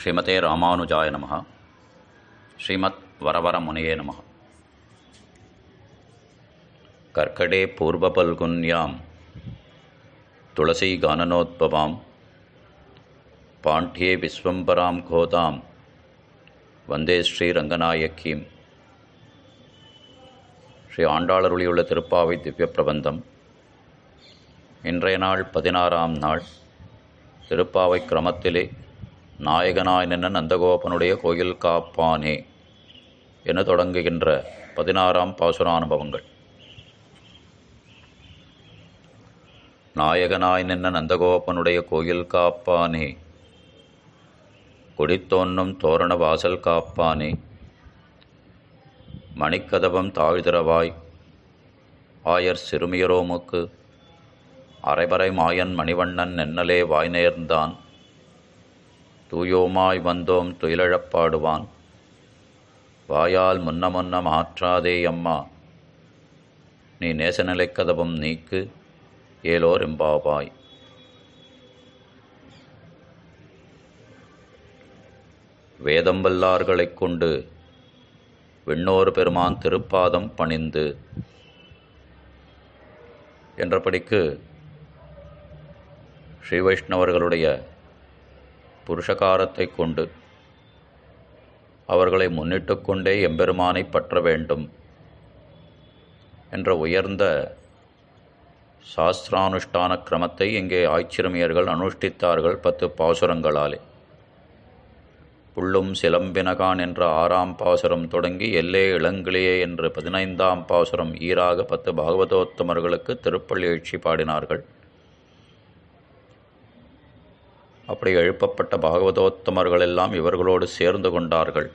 ஸ்ரீமதே ராமானுஜாய நமः ஸ்ரீமத் வரவர முனையே நம கர்க்கடே பூர்வபல்குன்யாம் துளசி கானனோத்பவாம் பாண்டியே விஸ்வம்பராம் கோதாம் வந்தே ஸ்ரீரங்கநாயக்கீம். ஸ்ரீ ஆண்டாளருளியுள்ள திருப்பாவை திவ்ய பிரபந்தம் இன்றைய நாள் பதினாறாம் நாள். திருப்பாவை கிரமத்திலே நாயகனாய் நின்ற நந்தகோபனுடைய கோயில் காப்பானே என தொடங்குகின்ற பதினாறாம் பாசுரானுபவங்கள். நாயகனாய் நின்ற நந்தகோபனுடைய கோயில் காப்பானே. கொடித்தோன்னும் தோரண வாசல் காப்பானே. மணிக்கதவம் தாழ்திரவாய் ஆயர் சிறுமியரோமுக்கு அரைபறை மாயன் மணிவண்ணன் நென்னலே வாய் நேர்ந்தான் தூயோமாய் வந்தோம் துயிலழப்பாடுவான். வாயால் முன்ன முன்ன மாற்றாதே அம்மா. நீ நேசநிலைக் கதவும் நீக்கு ஏலோர் எம்பாவாய். வேதம் வல்லார்களைக் கொண்டு விண்ணோர் பெருமான் திருப்பாதம் பணிந்து. என்றபடிக்கு ஸ்ரீ வைஷ்ணவர்களுடைய புருஷகாரத்தை கொண்டு அவர்களை முன்னிட்டு கொண்டே எம்பெருமானை பற்ற வேண்டும் என்ற உயர்ந்த சாஸ்திரானுஷ்டான கிரமத்தை இங்கே ஆய்ச்சிரமியர்கள் அனுஷ்டித்தார்கள் பத்து பாசுரங்களாலே. புள்ளும் சிலம்பினகான் என்ற ஆறாம் பாசுரம் தொடங்கி எல்லே இளங்கிளியே என்று பதினைந்தாம் பாசுரம் ஈராக பத்து பாகவதோத்தமர்களுக்கு திருப்பள்ளி எழுச்சி பாடினார்கள். அப்படி எழுப்பப்பட்ட பாகவதோத்தமர்கள் எல்லாம் இவர்களோடு சேர்ந்து கொண்டார்கள்.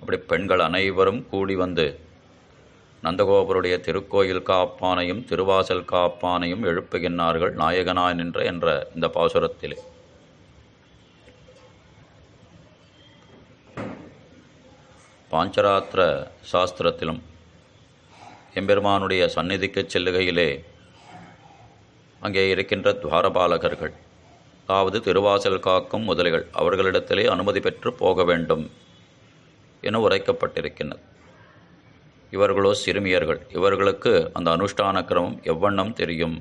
அப்படி பெண்கள் அனைவரும் கூடி வந்து நந்தகோபருடைய திருக்கோயில் காப்பானையும் திருவாசல் காப்பானையும் எழுப்புகின்றார்கள் நாயகனாய் நின்ற என்ற இந்த பாசுரத்திலே. பாஞ்சராத்திர சாஸ்திரத்திலும் எம்பெருமானுடைய சந்நிதிக்குச் செல்லுகையிலே அங்கே இருக்கின்ற துவாரபாலகர்கள் அதாவது திருவாசல் காக்கும் முதலிகள் அவர்களிடத்திலே அனுமதி பெற்று போக வேண்டும் என உரைக்கப்பட்டிருக்கின்றது. இவர்களோ சிறுமியர்கள். இவர்களுக்கு அந்த அனுஷ்டான கிரமம் எவ்வண்ணம் தெரியும்?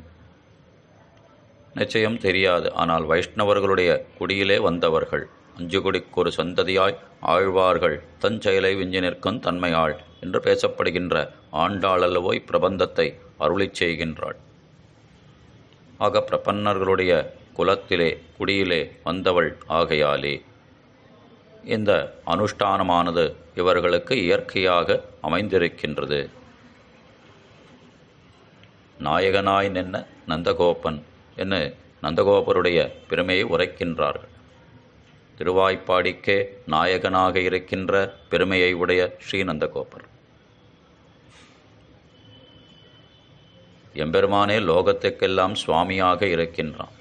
நிச்சயம் தெரியாது. ஆனால் வைஷ்ணவர்களுடைய குடியிலே வந்தவர்கள் அஞ்சு குடிக்கொரு சந்ததியாய் ஆழ்வார்கள் தன் செயலை விஞ்சி நிற்கும் தன்மையாள் என்று பேசப்படுகின்ற ஆண்டாளல்லவோ இப்பிரபந்தத்தை அருளிச் செய்கின்றாள். ஆக பிரபன்னர்களுடைய குலத்திலே குடியிலே வந்தவள் ஆகையாலே. இந்த அனுஷ்டானமானது இவர்களுக்கு இயற்கையாக அமைந்திருக்கின்றது. நாயகனாய் நின்ன நந்தகோபன் என்று நந்தகோபருடைய பெருமையை உரைக்கின்றார்கள் திருவாய்ப்பாடிக்கே நாயகனாக இருக்கின்ற பெருமையை உடைய ஸ்ரீநந்தகோபர். எம்பெருமானே லோகத்துக்கெல்லாம் சுவாமியாக இருக்கின்றான்.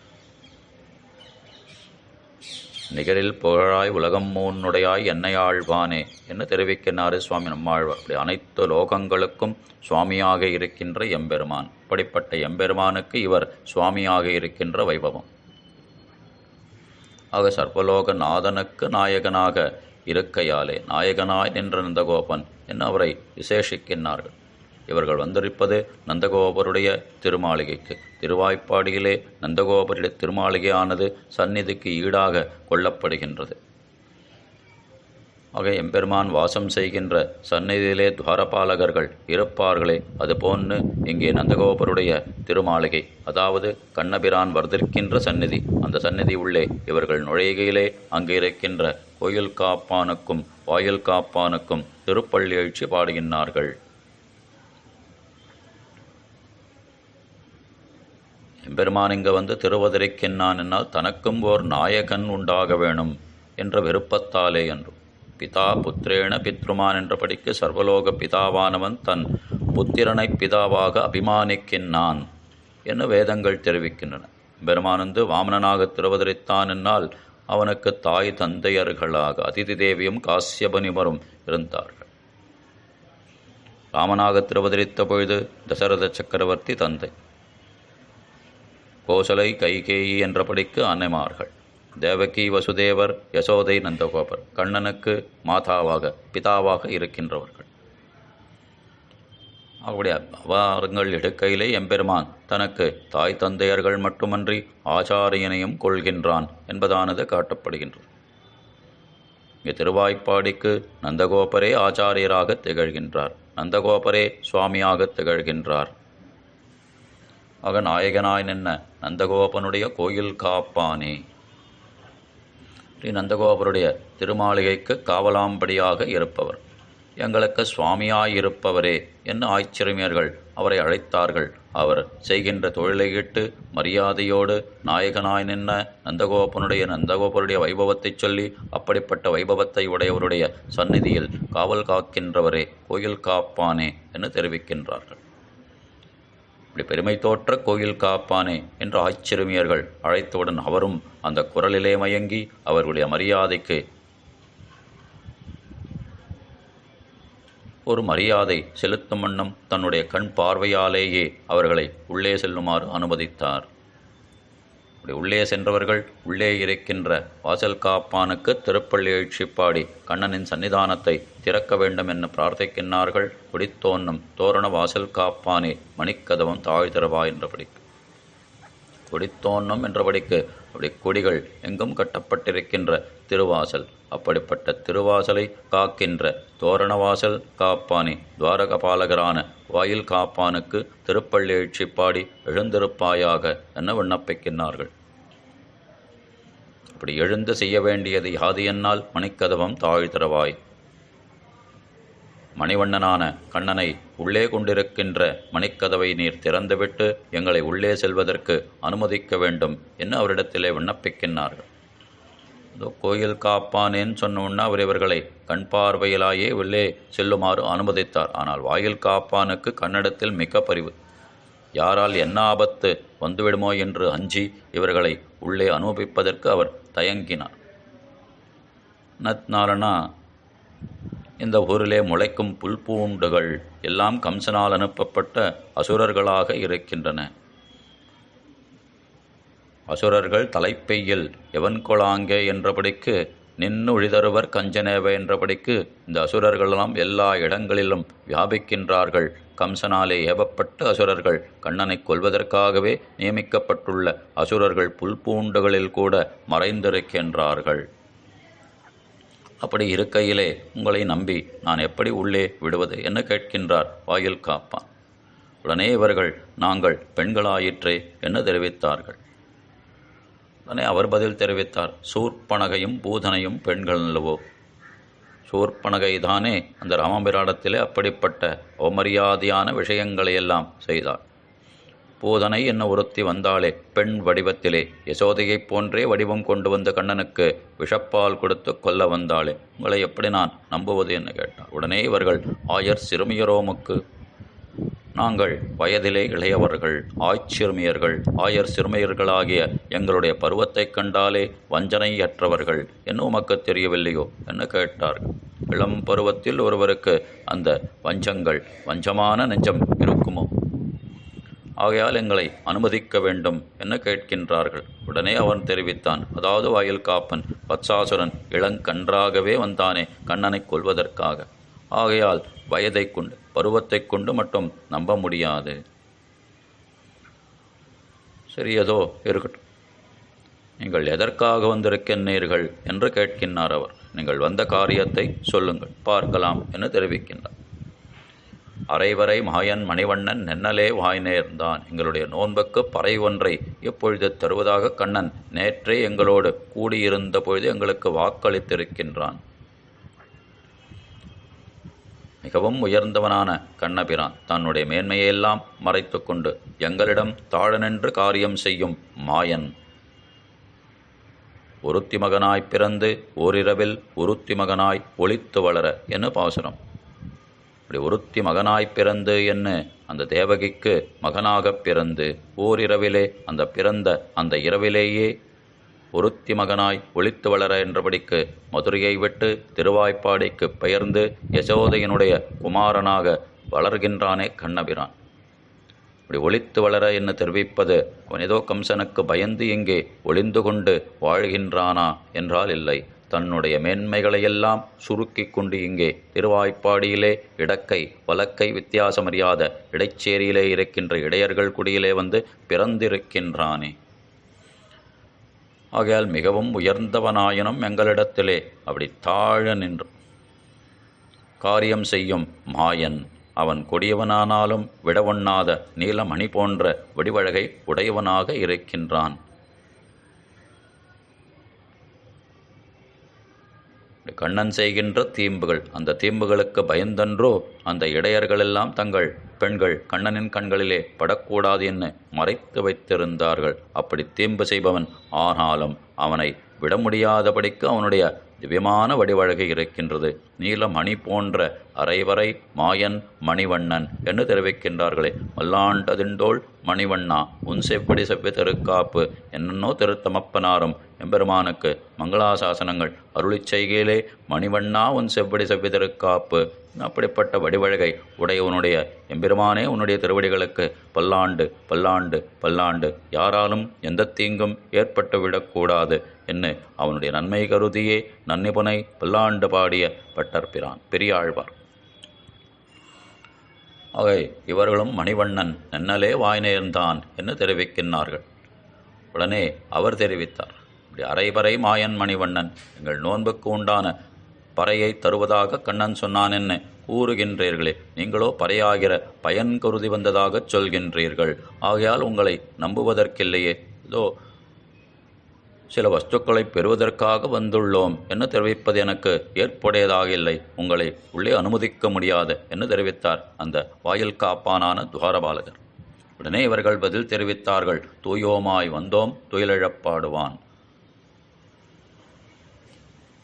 நிகரில் புகழாய் உலகம் மூன்னுடையாய் என்னை ஆழ்வானே என்று தெரிவிக்கின்றாரு சுவாமி நம்மாழ்வார். அப்படி அனைத்து லோகங்களுக்கும் சுவாமியாக இருக்கின்ற எம்பெருமான். இப்படிப்பட்ட எம்பெருமானுக்கு இவர் சுவாமியாக இருக்கின்ற வைபவம். ஆக சர்வலோக நாதனுக்கு நாயகனாக இருக்கையாலே நாயகனாய் நின்ற நந்தகோபன் என்று அவரை விசேஷிக்கின்றார்கள். இவர்கள் வந்திருப்பது நந்தகோபருடைய திருமாளிகைக்கு. திருவாய்ப்பாடியிலே நந்தகோபருடைய திருமாளிகையானது சந்நிதிக்கு ஈடாக கொள்ளப்படுகின்றது ஆக எம்பெருமான் வாசம் செய்கின்ற சந்நிதியிலே துவாரபாலகர்கள் இருப்பார்களே அதுபோன்று இங்கே நந்தகோபருடைய திருமாளிகை அதாவது கண்ணபிரான் வர்திருக்கின்ற சந்நிதி. அந்த சந்நிதி உள்ளே இவர்கள் நுழைகையிலே அங்கே இருக்கின்ற கோயில் காப்பானுக்கும் வாயில் காப்பானுக்கும் திருப்பள்ளி எழுச்சி பாடுகின்றார்கள். எம்பெருமான் இங்கு வந்து திருவதிரைக்கென்னான் என்னால் தனக்கும் ஓர் நாயகன் உண்டாக வேணும் என்ற விருப்பத்தாலே என்றும் பிதா புத்திரேன பித்ருமான் என்றபடிக்கு சர்வலோக பிதாவானவன் தன் புத்திரனை பிதாவாக அபிமானிக்கின்றான் என வேதங்கள் தெரிவிக்கின்றன. பெருமானந்து வாமனனாக திருவதரித்தான் என்னால் அவனுக்கு தாய் தந்தையர்களாக அதிதி தேவியும் காசியபனிவரும் இருந்தார்கள். ராமனாக திருவதரித்த பொழுது தசரத சக்கரவர்த்தி தந்தை. கோசலை கைகேயி என்றபடிக்கு அன்னைமார்கள் தேவகி வசுதேவர் யசோதை நந்தகோபர் கண்ணனுக்கு மாதாவாக பிதாவாக இருக்கின்றவர்கள். அவருடைய அவாரங்கள் எடுக்கையிலே எம்பெருமான் தனக்கு தாய் தந்தையர்கள் மட்டுமன்றி ஆச்சாரியனையும் கொள்கின்றான் என்பதானது காட்டப்படுகின்றது. இங்கு திருவாய்ப்பாடிக்கு நந்தகோபரே ஆச்சாரியராக திகழ்கின்றார். நந்தகோபரே சுவாமியாக திகழ்கின்றார். ஆக நாயகனாய் நின்ன நந்தகோபனுடைய கோயில் காப்பானே. ஸ்ரீ நந்தகோபருடைய திருமாளிகைக்கு காவலாம்படியாக இருப்பவர். எங்களுக்கு சுவாமியாயிருப்பவரே என்ன ஆச்சரியர்கள் அவரை அழைத்தார்கள். அவர் செய்கின்ற தொழிலையிட்டு மரியாதையோடு நாயகனாய் நின்ன நந்தகோபனுடைய நந்தகோபருடைய வைபவத்தைச் சொல்லி அப்படிப்பட்ட வைபவத்தை உடையவருடைய சந்நிதியில் காவல் காக்கின்றவரே கோயில் காப்பானே என்று தெரிவிக்கின்றார்கள். இப்படி பெருமை தோற்ற கோயில் காப்பானே என்று ஆய்ச்சிறுமியர்கள் அழைத்தவுடன் அவரும் அந்த குரலிலே மயங்கி அவர்களுடைய மரியாதைக்கு ஒரு மரியாதை செலுத்தும் வண்ணம் தன்னுடைய கண் பார்வையாலேயே அவர்களை உள்ளே செல்லுமாறு அனுமதித்தார். அப்படி உள்ளே சென்றவர்கள் உள்ளே இருக்கின்ற வாசல் காப்பானுக்கு திருப்பள்ளி எழுச்சிப்பாடி கண்ணனின் சன்னிதானத்தை திறக்க வேண்டும் என்று பிரார்த்திக்கின்றார்கள். குடித்தோன்னும் தோரண வாசல் காப்பானே மணிக்கதவம் தாழ்திரவா என்றபடி. குடித்தோன்னும் என்றபடிக்கு அப்படி கொடிகள் எங்கும் கட்டப்பட்டிருக்கின்ற திருவாசல். அப்படிப்பட்ட திருவாசலை காக்கின்ற தோரணவாசல் காப்பானே துவாரகபாலகரான வாயில் காப்பானுக்கு திருப்பள்ளி எழுச்சிப்பாடி எழுந்திருப்பாயாக என விண்ணப்பிக்கின்றார்கள்? அப்படி எழுந்து செய்ய வேண்டியது யாது என்னால் மணிக்கதவம் தாழ்த்திறவாய் மணிவண்ணனான கண்ணனை உள்ளே கொண்டிருக்கின்ற மணிக்கதவை நீர் திறந்துவிட்டு எங்களை உள்ளே செல்வதற்கு அனுமதிக்க வேண்டும் என்று அவரிடத்திலே விண்ணப்பிக்கின்றார்கள். இதோ கோயில் காப்பானேன்னு சொன்னோன்னா அவர் இவர்களை கண் பார்வையிலாயே உள்ளே செல்லுமாறு அனுமதித்தார். ஆனால் வாயில் காப்பானுக்கு கன்னடத்தில் மிக்க பரிவு. யாரால் என்ன ஆபத்து வந்துவிடுமோ என்று அஞ்சி இவர்களை உள்ளே அனுபவிப்பதற்கு அவர் தயங்கினார். நத்னாலனா இந்த ஊரிலே முளைக்கும் புல் பூண்டுகள் எல்லாம் கம்சனால் அனுப்பப்பட்ட அசுரர்களாக இருக்கின்றன. அசுரர்கள் தலைப்பையில் எவன்கொளாங்கே என்றபடிக்கு நின்னுழிதருவர் கஞ்சனேவ? என்றபடிக்கு இந்த அசுரர்களெல்லாம் எல்லா இடங்களிலும் வியாபிக்கின்றார்கள். கம்சனாலே ஏவப்பட்ட அசுரர்கள் கண்ணனை கொல்வதற்காகவே நியமிக்கப்பட்டுள்ள அசுரர்கள் புல்பூண்டுகளில் கூட மறைந்திருக்கின்றார்கள். அப்படி இருக்கையிலே உங்களை நம்பி நான் எப்படி உள்ளே விடுவது? என்று கேட்கின்றார் வாயில் காப்பான். உடனே இவர்கள் நாங்கள் பெண்களாயிற்றே என்று தெரிவித்தார்கள். உடனே அவர் பதில் தெரிவித்தார். சூர்பனகையும் பூதனையும் பெண்கள் அல்லவோ சூர்பனகை தானே அந்த ராமபிராடத்திலே அப்படிப்பட்ட அவமரியாதையான விஷயங்களையெல்லாம் செய்தார். பூதனை என்ன ஒருத்தி வந்தாளே பெண் வடிவத்திலே யசோதையைப் போன்றே வடிவம் கொண்டு வந்த கண்ணனுக்கு விஷப்பால் கொடுத்து கொல்ல வந்தாளே. உங்களை எப்படி நான் நம்புவது என்று கேட்டார். உடனே இவர்கள் ஆயர் சிறுமியரோமுக்கு நாங்கள் வயதிலே இளையவர்கள் ஆய்ச்சிறுமியர்கள் ஆயர் சிறுமியர்களாகிய எங்களுடைய பருவத்தைக் கண்டாலே வஞ்சனையற்றவர்கள். என்ன உமக்கு தெரியவில்லையோ? என்று கேட்டார்கள் இளம் பருவத்தில் ஒருவருக்கு அந்த வஞ்சங்கள் வஞ்சமான நெஞ்சம் இருக்குமோ? ஆகையால் எங்களை அனுமதிக்க வேண்டும் என கேட்கின்றார்கள். உடனே அவன் தெரிவித்தான். அதாவது வாயில் காப்பன் வத்சாசுரன் இளங்கன்றாகவே வந்தானே கண்ணனை கொல்வதற்காக. ஆகையால் வயதை கொண்டு பருவத்தை கொண்டு மட்டும் நம்ப முடியாது. சரி ஏதோ இருக்கட்டும். நீங்கள் எதற்காக வந்திருக்கின்றீர்கள் என்று கேட்கின்றார் அவர். நீங்கள் வந்த காரியத்தை சொல்லுங்கள் பார்க்கலாம் என தெரிவிக்கின்றார். அரைவரை மாயன் மணிவண்ணன் நென்னலே வாய் நேர்ந்தான். எங்களுடைய நோன்புக்கு பறை ஒன்றை இப்பொழுது தருவதாக கண்ணன் நேற்றே எங்களோடு கூடியிருந்த பொழுது எங்களுக்கு வாக்களித்திருக்கின்றான். மிகவும் உயர்ந்தவனான கண்ணபிரான் தன்னுடைய மேன்மையெல்லாம் மறைத்து கொண்டு எங்களிடம் தாழனென்று காரியம் செய்யும் மாயன். ஒருத்தி மகனாய் பிறந்து ஓரிரவில் ஒருத்தி மகனாய் ஒளித்து வளர என்ன பாசுரம்? இப்படி ஒருத்தி மகனாய் பிறந்து என்ன? அந்த தேவகிக்கு மகனாகப் பிறந்து ஓரிரவிலே அந்த பிறந்த அந்த இரவிலேயே ஒருத்தி மகனாய் ஒழித்து வளர என்றபடிக்கு மதுரையை விட்டு திருவாய்ப்பாடிக்கு பெயர்ந்து யசோதையனுடைய குமாரனாக வளர்கின்றானே கண்ணபிரான். இப்படி ஒளித்து வளர என்ன தெரிவிப்பது அவன் ஏதோ கம்சனுக்கு பயந்து இங்கே ஒளிந்து கொண்டு வாழ்கின்றானா என்றால் இல்லை. தன்னுடைய மேன்மைகளையெல்லாம் சுருக்கி கொண்டு இங்கே திருவாய்ப்பாடியிலே இடக்கை வலக்கை வித்தியாசமறியாத இடைச்சேரியிலே இருக்கின்ற இடையர்கள் குடியிலே வந்து பிறந்திருக்கின்றானே. ஆகையால் மிகவும் உயர்ந்தவனாயினும் எங்களிடத்திலே அப்படி தாழ நின்று. காரியம் செய்யும் மாயன். அவன் கொடியவனானாலும் விடவொண்ணாத நீலமணி போன்ற வெடிவழகை உடையவனாக இருக்கின்றான். கண்ணன் செய்கின்ற தீம்புகள். அந்த தீம்புகளுக்கு பயந்தன்றோ அந்த இடையர்களெல்லாம் தங்கள் பெண்கள் கண்ணனின் கண்களிலே படக்கூடாது என்று மறைத்து வைத்திருந்தார்கள். அப்படி தீம்பு செய்பவன் ஆனாலும் அவனை விட முடியாதபடிக்கு அவனுடைய திவ்யமான வடிவழகு இருக்கின்றது. நீல மணி போன்ற அரைவரை மாயன் மணிவண்ணன் என்று தெரிவிக்கின்றார்களே. மல்லாண்டதிண்டோள் மணிவண்ணா உன் செவ்வடி செவ்வி திருக்காப்பு என்னென்னோ திருத்தமப்பனாரும் எம்பெருமானுக்கு மங்களாசாசனங்கள் அருளிச் செய்கையிலே மணிவண்ணா உன் செவ்வடி செவ்வி தெருக்காப்பு அப்படிப்பட்ட வடிவழகை உடையவனுடைய எம்பெருமானே உன்னுடைய திருவடிகளுக்கு பல்லாண்டு பல்லாண்டு பல்லாண்டு. யாராலும் எந்த தீங்கும் ஏற்பட்டு விடக்கூடாது என்று அவனுடைய நன்மை கருதியே நன்னிபுனை பல்லாண்டு பாடிய பட்டர்பிரான் பெரியாழ்வார். ஆகை இவர்களும் மணிவண்ணன் நன்னலே வாய் நேர்ந்தான் என்று தெரிவிக்கின்றார்கள். உடனே அவர் தெரிவித்தார். இப்படி அரைபறை மாயன் மணிவண்ணன் எங்கள் நோன்புக்கு உண்டான பறையை தருவதாக கண்ணன் சொன்னான் என்ன கூறுகின்றீர்களே. நீங்களோ பறையாகிற பயன் கருதி வந்ததாகச் சொல்கின்றீர்கள். ஆகையால் உங்களை நம்புவதற்கில்லையே. இதோ சில வஸ்துக்களை பெறுவதற்காக வந்துள்ளோம் என்ன தெரிவிப்பது எனக்கு ஏற்புடையதாக இல்லை உங்களை உள்ளே அனுமதிக்க முடியாது என்று தெரிவித்தார் அந்த வாயில் காப்பானான துவாரபாலகர். உடனே இவர்கள் பதில் தெரிவித்தார்கள். தூயோமாய் வந்தோம் துயிலிழப்பாடுவான்.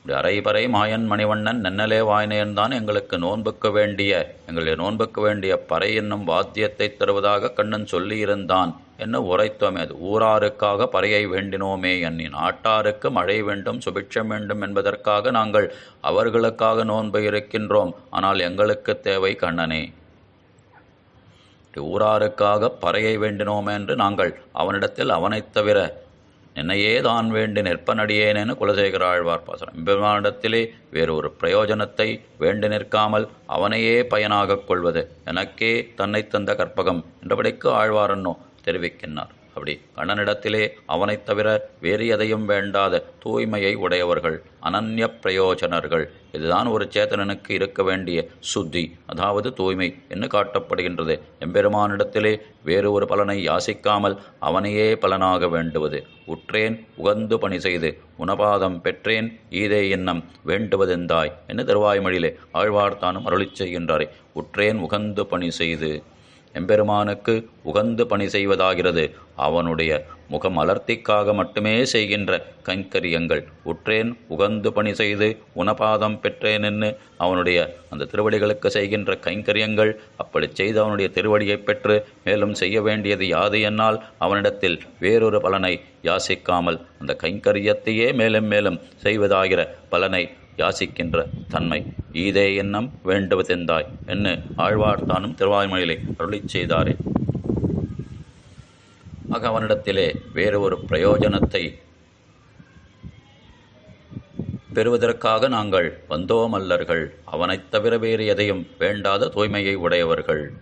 அரைபறை மாயன் மணிவண்ணன் நன்னலே வாய்நேர்ந்தான் எங்களுக்கு நோன்புக்க வேண்டிய எங்களுடைய நோன்புக்க வேண்டிய பறை என்னும் வாத்தியத்தை தருவதாக கண்ணன் சொல்லியிருந்தான். என்ன உரைத்தோமே அது ஊராருக்காக பறையை வேண்டினோமே எண்ணி நாட்டாருக்கு மழை வேண்டும் சுபிட்சம் வேண்டும் என்பதற்காக நாங்கள் அவர்களுக்காக நோன்பு இருக்கின்றோம். ஆனால் எங்களுக்கு தேவை கண்ணனே. ஊராருக்காக பறையை வேண்டினோம் என்று நாங்கள் அவனிடத்தில் அவனைத் தவிர என்னையே தான் வேண்டி நிற்பனடியேனென குலசேகர ஆழ்வார் பாசனம். பெருமானிடத்திலே வேறொரு பிரயோஜனத்தை வேண்டி நிற்காமல் அவனையே பயனாகக் கொள்வது எனக்கே தன்னை தந்த கற்பகம். என்றபடிக்கு ஆழ்வாரன்னோ தெரிவிக்கின்றார். அப்படி கண்ணனிடத்திலே அவனைத் தவிர வேறு எதையும் வேண்டாத தூய்மையை உடையவர்கள் அனன்ய பிரயோஜனர்கள். இதுதான் ஒரு சேத்தனனுக்கு இருக்க வேண்டிய சுத்தி. அதாவது தூய்மை என்று காட்டப்படுகின்றது. எம்பெருமானிடத்திலே வேறு ஒரு பலனை யாசிக்காமல் அவனையே பலனாக வேண்டுவது. உற்றேன் உகந்து பணி செய்து உணபாதம் பெற்றேன் ஈதே எண்ணம் வேண்டுவதெந்தாய்? என்று திருவாய்மொழியிலே ஆழ்வார்த்தானும் அருளிச் செய்கின்றாரே. உற்றேன் உகந்து பணி செய்து. எம்பெருமானுக்கு உகந்து பணி செய்வதாகிறது. அவனுடைய முகமலர்த்திக்காக மட்டுமே செய்கின்ற கைங்கரியங்கள். உற்றேன் உகந்து பணி செய்து உணபாதம் பெற்றேன் என்று அவனுடைய அந்த திருவடிகளுக்கு செய்கின்ற கைங்கரியங்கள் அப்படி செய்து அவனுடைய திருவடியை பெற்று மேலும் செய்ய வேண்டியது யாது என்னால் அவனிடத்தில் வேறொரு பலனை யாசிக்காமல் அந்த கைங்கரியத்தையே மேலும் மேலும் செய்வதாகிற பலனை யாசிக்கின்ற தன்மை. ஈதே எண்ணம் வேண்டுவதெந்தாய் என்று ஆழ்வார்த்தானும் திருவாய்மொழியிலே அருளிச் செய்தாரே. ஆக அவனிடத்திலே வேறு ஒரு பிரயோஜனத்தை பெறுவதற்காக நாங்கள் வந்தோமல்லர்கள். அவனைத் தவிர வேறு எதையும் வேண்டாத தூய்மையை உடையவர்கள்.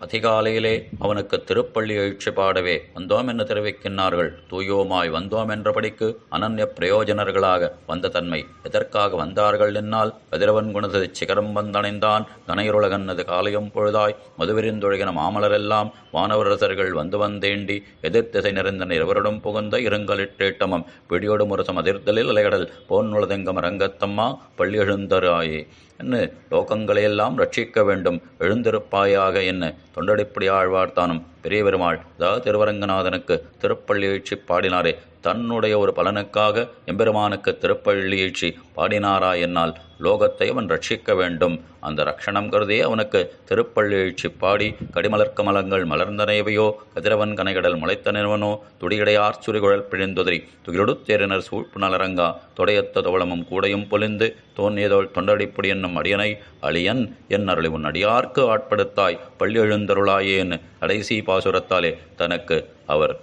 அதிகாலையிலே அவனுக்கு திருப்பள்ளி எழுச்சி பாடவே வந்தோம் என்று தெரிவிக்கின்றார்கள். தூயோமாய் வந்தோம் என்றபடிக்கு அனன்ய பிரயோஜனர்களாக வந்த தன்மை எதற்காக வந்தார்கள் என்னால்? கதிரவன் குணது சிகரம் வந்தணைந்தான். கனையுலகன்னது காலையும் பொழுதாய் மதுவிரிந்தொழுகின மாமலரெல்லாம் வானவரசர்கள் வந்து வந்தேண்டி எதிர்த்திசை நிறைந்தன இருவரிடம் புகுந்த இருங்கலிட்டேட்டமம் பிடியோடு முரசம் அதிர்தலில் அலைகடல் போன்னுளதெங்கம் ரங்கத்தம்மா பள்ளி எழுந்தராயே என்ன? லோகங்களையெல்லாம் ரட்சிக்க வேண்டும். எழுந்திருப்பாயாக என்ன? தொண்டடிப்படி ஆழ்வார்த்தானும் பெரிய பெருமாள் அதாவது திருவரங்கநாதனுக்கு திருப்பள்ளி எழுச்சி பாடினாரே. தன்னுடைய ஒரு பலனுக்காக எம்பெருமானுக்கு திருப்பள்ளி எழுச்சி பாடினாரா என்னால்? லோகத்தை அவன் ரட்சிக்க வேண்டும். அந்த ரட்சணம் கருதே அவனுக்கு திருப்பள்ளி பாடி கடிமலர் கமலங்கள் மலர்ந்தனைவையோ கதிரவன் கனைகடல் முளைத்தனவனோ துடியடையார் சுரிகுழல் பிழிந்துதிரி துகிலொடுத்தேரினர் சூழ்ப்பு நலரங்கா தொடையத்த தோளமும் கூடையும் பொலிந்து தோன்றியதோள் தொண்டடிப்புடி என்னும் அடியனை அழியன் என் அருளி உன் அடியார்க்கு ஆட்படுத்தாய் பள்ளி எழுந்தருளாயேன்னு கடைசி பாசுரத்தாலே தனக்கு அவர்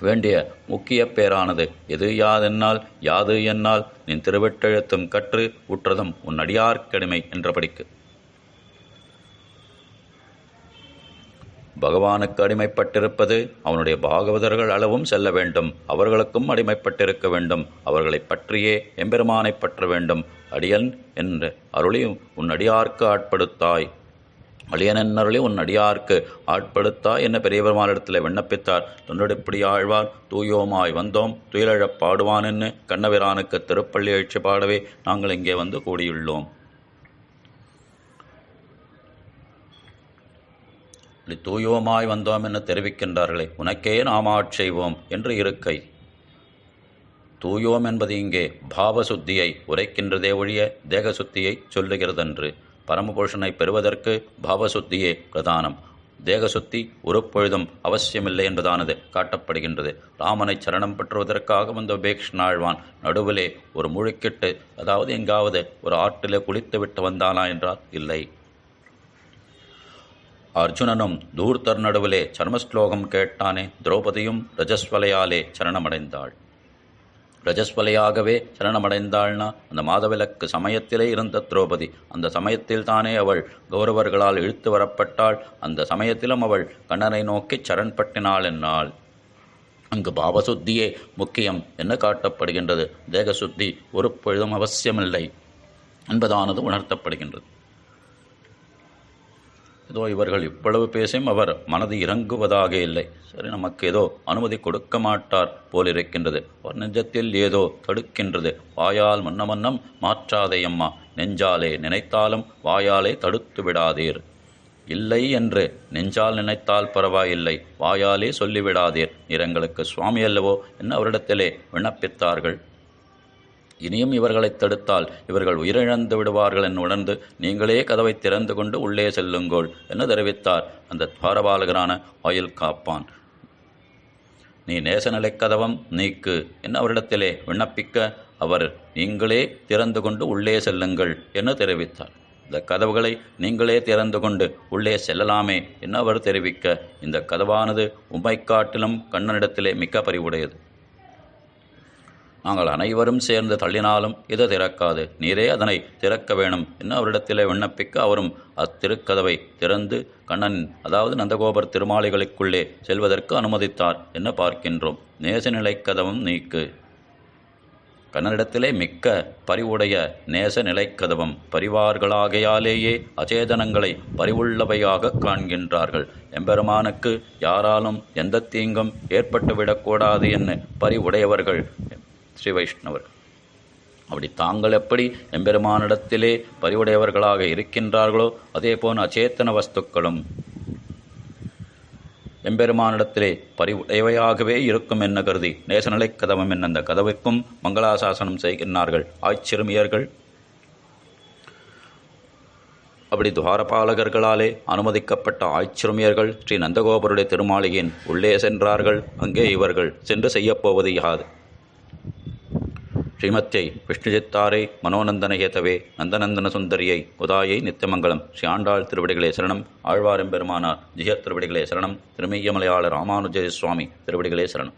வேண்டிய முக்கிய பேரானது. எது யாதென்னால் யாது என்னால் நின் திருவெட்டெழுத்தும் கற்று உற்றதும் உன் அடியார்க்கடிமை என்றபடிக்கு. பகவானுக்கு அடிமைப்பட்டிருப்பது அவனுடைய பாகவதர்கள் அளவும் செல்ல வேண்டும். அவர்களுக்கும் அடிமைப்பட்டிருக்க வேண்டும். அவர்களைப் பற்றியே எம்பெருமானைப் பற்ற வேண்டும். அடியன் என்று அருளியும் உன் அடியார்க்கு ஆட்படுத்தாய். அழியனருளி உன் அடியார்க்கு ஆட்படுத்தா என்ன பெரியபெருமானிடத்தில் விண்ணப்பித்தார். தொண்டடிப்படி ஆழ்வார் தூயோமாய் வந்தோம். துயிலழப் பாடுவானென்னு கண்ணபிரானுக்கு திருப்பள்ளி எழுச்சி பாடவே நாங்கள் இங்கே வந்து கூடியுள்ளோம். இப்படி தூயோமாய் வந்தோம் என தெரிவிக்கின்றார்களே உனக்கே நாம் ஆட்செய்வோம் என்று இருக்கை. தூயோம் என்பது இங்கே பாவசுத்தியை உரைக்கின்றதே ஒழிய தேகசுத்தியை சொல்லுகிறதன்று. பரமபுருஷனை பெறுவதற்கு பாவசுத்தியே பிரதானம். தேகசுத்தி ஒரு பொழுதும் அவசியமில்லை என்பதானது காட்டப்படுகின்றது. ராமனை சரணம் பெற்றுவதற்காக வந்த உபேக்ஷனாழ்வான் நடுவிலே ஒரு முழுக்கிட்டு அதாவது எங்காவது ஒரு ஆற்றிலே குளித்து விட்டு வந்தானா என்றால் இல்லை. அர்ஜுனனும் தூர்த்தர் நடுவிலே சர்மஸ்லோகம் கேட்டானே திரௌபதியும் ரஜஸ்வலையாலே சரணமடைந்தாள். ரஜஸ்வலையாகவே சரணமடைந்தாள்னா அந்த மாதவிலக்கு சமயத்திலே இருந்த திரௌபதி அந்த சமயத்தில் தானே அவள் கௌரவர்களால் இழுத்து வரப்பட்டாள் அந்த சமயத்திலும் அவள் கண்ணனை நோக்கி சரண்பட்டினாள் என்னாள் அங்கு பாவசுத்தியே முக்கியம் என்ன காட்டப்படுகின்றது? தேகசுத்தி ஒரு பொழுதும் அவசியமில்லை என்பதானது உணர்த்தப்படுகின்றது. ஏதோ இவர்கள் இவ்வளவு பேசியும் அவர் மனது இறங்குவதாக இல்லை. சரி நமக்கு ஏதோ அனுமதி கொடுக்க மாட்டார் போலிருக்கின்றது. அவர் நெஞ்சத்தில் ஏதோ தடுக்கின்றது. வாயால் மன்ன மன்னம் மாற்றாதே அம்மா. நெஞ்சாலே நினைத்தாலும் வாயாலே தடுத்து விடாதீர். இல்லை என்று நெஞ்சால் நினைத்தால் பரவாயில்லை. வாயாலே சொல்லிவிடாதீர். நீர் எங்களுக்கு சுவாமி அல்லவோ என்ன அவரிடத்திலே விண்ணப்பித்தார்கள்? இனியும் இவர்களை தடுத்தால் இவர்கள் உயிரிழந்து விடுவார்கள் என்று உணர்ந்து நீங்களே கதவை திறந்து கொண்டு உள்ளே செல்லுங்கள் என்று தெரிவித்தார். அந்த துவாரபாலகரான ஆயுள் காப்பான். நீ நேசநிலைக் கதவம் நீக்கு என்ன அவரிடத்திலே விண்ணப்பிக்க அவர் நீங்களே திறந்து கொண்டு உள்ளே செல்லுங்கள் என்று தெரிவித்தார். இந்த கதவுகளை நீங்களே திறந்து கொண்டு உள்ளே செல்லலாமே என்ன அவர் தெரிவிக்க இந்த கதவானது உம்மை காட்டிலும் கண்ணனிடத்திலே மிக்க பறிவுடையது நாங்கள் அனைவரும் சேர்ந்து தள்ளினாலும் இது திறக்காது. நீரே அதனை திறக்க வேணும். என்று அவரிடத்திலே விண்ணப்பிக்க அவரும் அத்திருக்கதவை திறந்து கண்ணன் அதாவது நந்தகோபர் திருமாளிகளுக்குள்ளே செல்வதற்கு அனுமதித்தார் என்ன பார்க்கின்றோம். நேசநிலைக் கதவும் நீக்கு. கண்ணனிடத்திலே மிக்க பரிவுடைய நேச நிலைக்கதவம் பரிவார்களாகையாலேயே அச்சேதனங்களை பரிவுள்ளவையாக காண்கின்றார்கள். எம்பெருமானுக்கு யாராலும் எந்த தீங்கும் ஏற்பட்டுவிடக்கூடாது என்ன பரிவுடையவர்கள். ஸ்ரீ வைஷ்ணவர். அப்படி தாங்கள் எப்படி எம்பெருமானிடத்திலே பரிவுடையவர்களாக இருக்கின்றார்களோ அதே போன அச்சேத்தன வஸ்துக்களும் எம்பெருமானிடத்திலே பரிவுடையவையாகவே இருக்கும் என்ன கருதி நேசநிலை கதவம் என்ன அந்த கதவுக்கும் மங்களாசாசனம் செய்கின்றார்கள். ஆய்ச்சிறுமியர்கள் அப்படி துவாரபாலகர்களாலே அனுமதிக்கப்பட்ட ஆய்ச்சிறுமியர்கள் ஸ்ரீ நந்தகோபருடைய திருமாளிகையின் உள்ளே சென்றார்கள். அங்கே இவர்கள் சென்று செய்யப்போவது யாது? ஸ்ரீமத்தியை விஷ்ணுஜித்தாரை மனோநந்தனகேதவே நந்தநந்தன சுந்தரியை உதாயை நித்தியமங்கலம் ஸ்ரீ ஆண்டாள் திருவடிகளே சரணம் ஆழ்வாரெம்பெருமானார் ஜிய திருவடிகளே சரணம் திருமையமலையாளர் ராமானுஜய சுவாமி திருவடிகளே சரணம்.